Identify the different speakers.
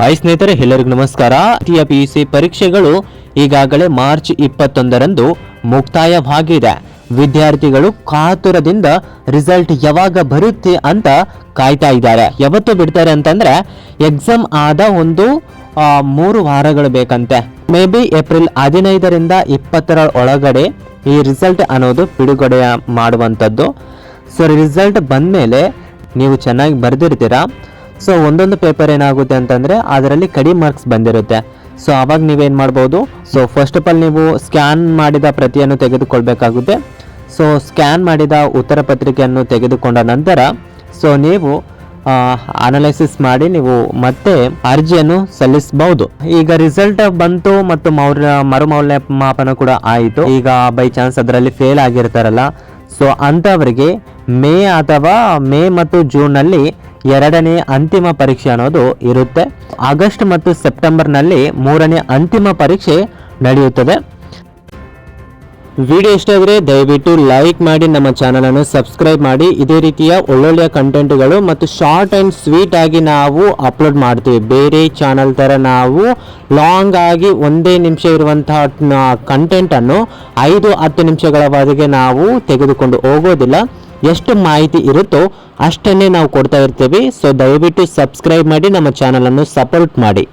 Speaker 1: Hi ಸ್ನೇಹಿತರೆ, ಎಲ್ಲರಿಗೂ ನಮಸ್ಕಾರ. ದ್ವಿತೀಯ ಪಿ ಯು ಸಿ ಪರೀಕ್ಷೆಗಳು ಈಗಾಗಲೇ ಮಾರ್ಚ್ ಇಪ್ಪತ್ತೊಂದರಂದು ಮುಕ್ತಾಯವಾಗಿದೆ. ವಿದ್ಯಾರ್ಥಿಗಳು ಕಾತುರದಿಂದ ರಿಸಲ್ಟ್ ಯಾವಾಗ ಬರುತ್ತೆ ಅಂತ ಕಾಯ್ತಾ ಇದ್ದಾರೆ. ಯಾವತ್ತು ಬಿಡ್ತಾರೆ ಅಂತಂದ್ರೆ, ಎಕ್ಸಾಮ್ ಆದ ಒಂದು ಮೂರು ವಾರಗಳು ಬೇಕಂತೆ. ಮೇ ಬಿ ಏಪ್ರಿಲ್ ಹದಿನೈದರಿಂದ ಇಪ್ಪತ್ತರ ಒಳಗಡೆ ಈ ರಿಸಲ್ಟ್ ಅನ್ನೋದು ಬಿಡುಗಡೆ ಮಾಡುವಂಥದ್ದು. ಸೊ ರಿಸಲ್ಟ್ ಬಂದ ಮೇಲೆ ನೀವು ಚೆನ್ನಾಗಿ ಬರೆದಿರ್ತೀರಾ? ಸೊ ಒಂದೊಂದು ಪೇಪರ್ ಏನಾಗುತ್ತೆ ಅಂತಂದರೆ ಅದರಲ್ಲಿ ಕಡಿ ಮಾರ್ಕ್ಸ್ ಬಂದಿರುತ್ತೆ. ಸೊ ಆವಾಗ ನೀವೇನು ಮಾಡ್ಬೋದು? ಸೊ ಫಸ್ಟ್ ಆಫ್ ಆಲ್ ನೀವು ಸ್ಕ್ಯಾನ್ ಮಾಡಿದ ಪ್ರತಿಯನ್ನು ತೆಗೆದುಕೊಳ್ಬೇಕಾಗುತ್ತೆ. ಸೊ ಸ್ಕ್ಯಾನ್ ಮಾಡಿದ ಉತ್ತರ ಪತ್ರಿಕೆಯನ್ನು ತೆಗೆದುಕೊಂಡ ನಂತರ ಸೊ ನೀವು ಅನಲೈಸಿಸ್ ಮಾಡಿ ನೀವು ಮತ್ತೆ ಅರ್ಜಿಯನ್ನು ಸಲ್ಲಿಸಬಹುದು ಈಗ ರಿಸಲ್ಟ್ ಬಂತು ಮತ್ತು ಮೌಲ್ಯ ಮರುಮೌಲ್ಯಮಾಪನ ಕೂಡ ಆಯಿತು. ಈಗ ಬೈ ಚಾನ್ಸ್ ಅದರಲ್ಲಿ ಫೇಲ್ ಆಗಿರ್ತಾರಲ್ಲ. ಸೊ ಅಂಥವರಿಗೆ ಮೇ ಅಥವಾ ಮೇ ಮತ್ತು ಜೂನ್ನಲ್ಲಿ ಎರಡನೇ ಅಂತಿಮ ಪರೀಕ್ಷೆ ಅನ್ನೋದು ಇರುತ್ತೆ. ಆಗಸ್ಟ್ ಮತ್ತು ಸೆಪ್ಟೆಂಬರ್ನಲ್ಲಿ ಮೂರನೇ ಅಂತಿಮ ಪರೀಕ್ಷೆ ನಡೆಯುತ್ತದೆ. ವಿಡಿಯೋ ಇಷ್ಟ ಆದರೆ ದಯವಿಟ್ಟು ಲೈಕ್ ಮಾಡಿ, ನಮ್ಮ ಚಾನಲನ್ನು ಸಬ್ಸ್ಕ್ರೈಬ್ ಮಾಡಿ. ಇದೇ ರೀತಿಯ ಒಳ್ಳೊಳ್ಳೆಯ ಕಂಟೆಂಟ್ಗಳು ಮತ್ತು ಶಾರ್ಟ್ ಆ್ಯಂಡ್ ಸ್ವೀಟ್ ಆಗಿ ನಾವು ಅಪ್ಲೋಡ್ ಮಾಡ್ತೀವಿ. ಬೇರೆ ಚಾನಲ್ ಥರ ನಾವು ಲಾಂಗ್ ಆಗಿ ಒಂದೇ ನಿಮಿಷ ಇರುವಂತಹ ಕಂಟೆಂಟನ್ನು ಐದು ಹತ್ತು ನಿಮಿಷಗಳವರೆಗೆ ನಾವು ತೆಗೆದುಕೊಂಡು ಹೋಗೋದಿಲ್ಲ. ಎಷ್ಟು ಮಾಹಿತಿ ಇರುತ್ತೋ ಅಷ್ಟನ್ನೇ ನಾವು ಕೊಡ್ತಾ ಇರ್ತೀವಿ. ಸೊ ದಯವಿಟ್ಟು ಸಬ್ಸ್ಕ್ರೈಬ್ ಮಾಡಿ ನಮ್ಮ ಚಾನಲನ್ನು ಸಪೋರ್ಟ್ ಮಾಡಿ.